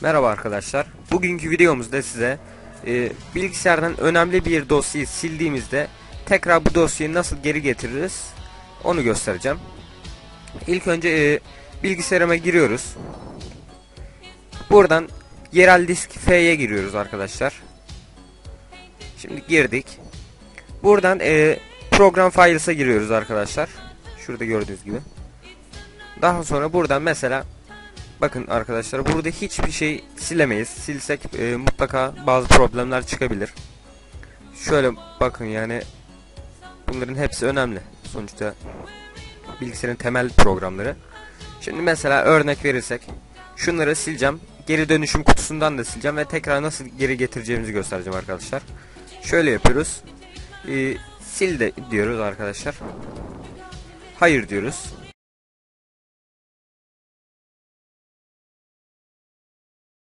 Merhaba arkadaşlar. Bugünkü videomuzda size e, bilgisayardan önemli bir dosyayı sildiğimizde tekrar bu dosyayı nasıl geri getiririz onu göstereceğim. İlk önce e, bilgisayarıma giriyoruz. Buradan yerel disk F'ye giriyoruz arkadaşlar. Şimdi girdik. Buradan e, program files'a giriyoruz arkadaşlar. Şurada gördüğünüz gibi. Daha sonra buradan mesela Bakın arkadaşlar burada hiçbir şey silemeyiz. Silsek e, mutlaka bazı problemler çıkabilir. Şöyle bakın yani bunların hepsi önemli. Sonuçta bilgisayarın temel programları. Şimdi mesela örnek verirsek şunları sileceğim. Geri dönüşüm kutusundan da sileceğim ve tekrar nasıl geri getireceğimizi göstereceğim arkadaşlar. Şöyle yapıyoruz. E, sil de diyoruz arkadaşlar. Hayır diyoruz.